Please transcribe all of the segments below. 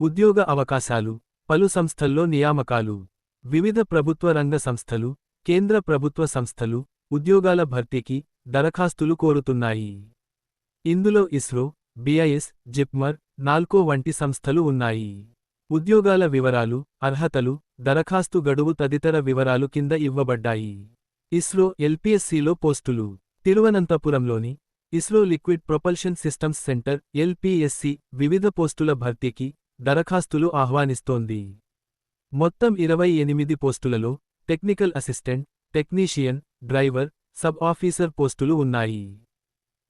ఉద్యోగ అవకాశాలు పలు సంస్థల్లో నియామకాలు వివిధ ప్రభుత్వ రంగ సంస్థలు కేంద్ర ప్రభుత్వ సంస్థలు ఉద్యోగాల భర్తీకి దరఖాస్తులు కోరుతున్నాయి. ఇందులో ఇస్రో బిఐఎస్ జిప్మర్ నాల్కో వంటి సంస్థలు ఉన్నాయి. ఉద్యోగాల వివరాలు అర్హతలు దరఖాస్తు గడువు తదితర వివరాలు కింద ఇవ్వబడ్డాయి. ఇస్రో ఎల్పిఎస్సిలో పోస్టులు. తిరువనంతపురంలోని ISRO liquid propulsion systems centre LPSC వివిధ పోస్టుల భర్తీకి దరఖాస్తులు ఆహ్వానిస్తోంది. మొత్తం ఇరవై ఎనిమిది పోస్టులలో technical assistant technician driver sub officer పోస్టులు ఉన్నాయి.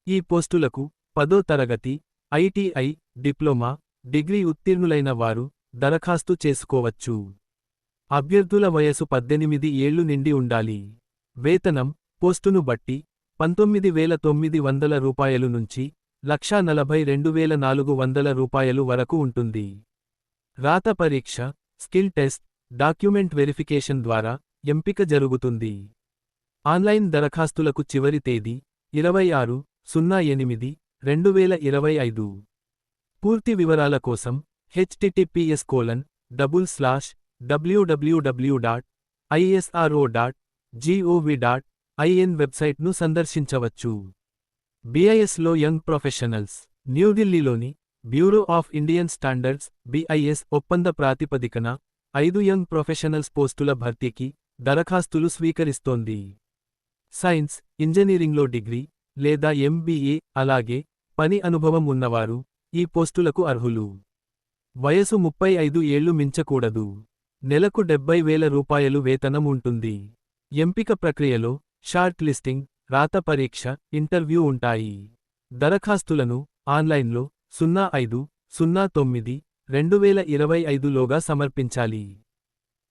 ఈ పోస్టులకు పదో తరగతి ఐటీఐ డిప్లొమా డిగ్రీ ఉత్తీర్ణులైన వారు దరఖాస్తు చేసుకోవచ్చు. అభ్యర్థుల వయసు పద్దెనిమిది ఏళ్ళు నిండి ఉండాలి. వేతనం పోస్టును బట్టి పంతొమ్మిది వేల తొమ్మిది వందల రూపాయలు నుంచి లక్షా నలభై రెండు వేల నాలుగు వందల రూపాయలు వరకు ఉంటుంది. రాత పరీక్ష స్కిల్ టెస్ట్ డాక్యుమెంట్ వెరిఫికేషన్ ద్వారా ఎంపిక జరుగుతుంది. ఆన్లైన్ దరఖాస్తులకు చివరి తేదీ ఇరవై ఆరు సున్నా ఎనిమిది రెండు వేల ఇరవై ఐదు. పూర్తి వివరాల కోసం HTTPS colon double slash WWW dot ISRO dot GOV dot IN వెబ్సైట్ను సందర్శించవచ్చు. బిఐఎస్లో యంగ్ ప్రొఫెషనల్స్ న్యూఢిల్లీలోని bureau of Indian standards BIS ఒప్పంద ప్రాతిపదికన ఐదు యంగ్ ప్రొఫెషనల్స్ పోస్టుల భర్తీకి దరఖాస్తులు స్వీకరిస్తోంది. సైన్స్ ఇంజనీరింగ్లో డిగ్రీ లేదా ఎంబీఏ అలాగే పని అనుభవం ఉన్నవారు ఈ పోస్టులకు అర్హులు. వయసు ముప్పై ఐదు ఏళ్ళు మించకూడదు. నెలకు డెబ్బై వేల రూపాయలు వేతనం ఉంటుంది. ఎంపిక ప్రక్రియలో షార్ట్ లిస్టింగ్ రాత పరీక్ష ఇంటర్వ్యూ ఉంటాయి. దరఖాస్తులను ఆన్లైన్లో సున్నా ఐదు సున్నా తొమ్మిది రెండు వేల ఇరవై ఐదులోగా సమర్పించాలి.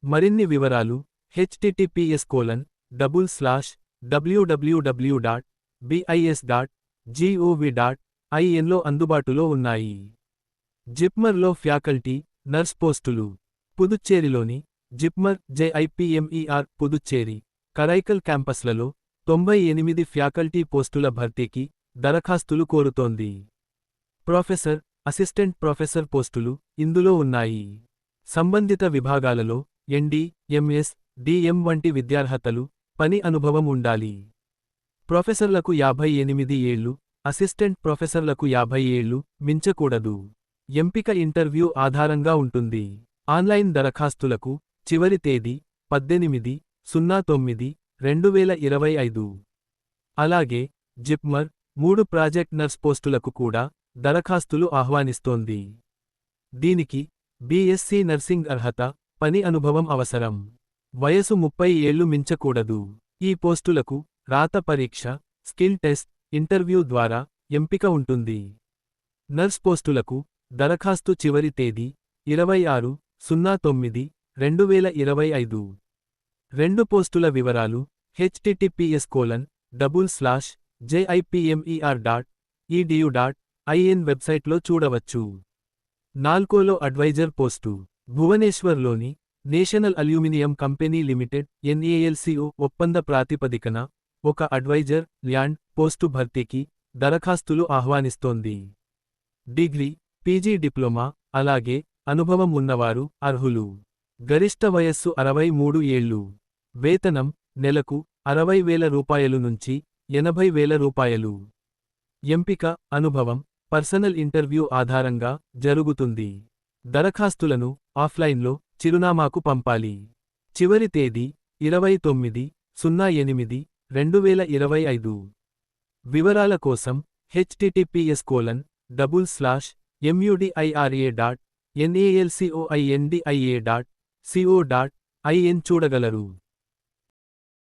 మరిన్ని వివరాలు HTTPS colon double slash WWW dot BIS dot GOV dot ఐఎన్లో అందుబాటులో ఉన్నాయి. జిప్మర్లో ఫ్యాకల్టీ నర్స్ పోస్టులు. పుదుచ్చేరిలోని జిప్మర్ జెఐపిఎంఈఆర్ పుదుచ్చేరి కరైకల్ క్యాంపస్లలో తొంభై ఎనిమిది ఫ్యాకల్టీ పోస్టుల భర్తీకి దరఖాస్తులు కోరుతోంది. ప్రొఫెసర్ అసిస్టెంట్ ప్రొఫెసర్ పోస్టులు ఇందులో ఉన్నాయి. సంబంధిత విభాగాలలో ఎండి ఎంఎస్ డిఎం వంటి విద్యార్హతలు పని అనుభవం ఉండాలి. ప్రొఫెసర్లకు యాభై ఎనిమిది ఏళ్ళు అసిస్టెంట్ ప్రొఫెసర్లకు యాభై ఏళ్ళు మించకూడదు. ఎంపిక ఇంటర్వ్యూ ఆధారంగా ఉంటుంది. ఆన్లైన్ దరఖాస్తులకు చివరి తేదీ పద్దెనిమిది సున్నా తొమ్మిది రెండు వేల ఇరవై ఐదు. అలాగే జిప్మర్ మూడు ప్రాజెక్ట్ నర్స్ పోస్టులకు కూడా దరఖాస్తులు ఆహ్వానిస్తోంది. దీనికి బీఎస్సీ నర్సింగ్ అర్హత పని అనుభవం అవసరం. వయసు ముప్పై ఏళ్ళు మించకూడదు. ఈ పోస్టులకు రాత పరీక్ష స్కిల్ టెస్ట్ ఇంటర్వ్యూ ద్వారా ఎంపిక ఉంటుంది. నర్స్ పోస్టులకు దరఖాస్తు చివరి తేదీ ఇరవై ఆరు సున్నా తొమ్మిది రెండు వేల ఇరవై ఐదు. రెండు పోస్టుల వివరాలు HTTPS colon double slash JIPMER dot EDU dot IN వెబ్సైట్లో చూడవచ్చు. నాల్కోలో adviser post. భువనేశ్వర్లోని national aluminium company limited NALCO ఒప్పంద ప్రాతిపదికన ఒక అడ్వైజర్ ల్యాండ్ పోస్టు భర్తీకి దరఖాస్తులు ఆహ్వానిస్తోంది. డిగ్రీ పీజీ డిప్లొమా అలాగే అనుభవం ఉన్నవారు అర్హులు. గరిష్ట వయస్సు అరవై మూడు ఏళ్ళు. వేతనం నెలకు అరవై వేల రూపాయలు నుంచి ఎనభై వేల రూపాయలు. ఎంపిక అనుభవం పర్సనల్ ఇంటర్వ్యూ ఆధారంగా జరుగుతుంది. దరఖాస్తులను ఆఫ్లైన్లో చిరునామాకు పంపాలి. చివరి తేదీ ఇరవై తొమ్మిది సున్నా ఎనిమిది రెండు వేల ఇరవై ఐదు. వివరాల కోసం HTTPS colon double slash MUDIRA dot NALCOINDIA dot CO dot IN చూడగలరు.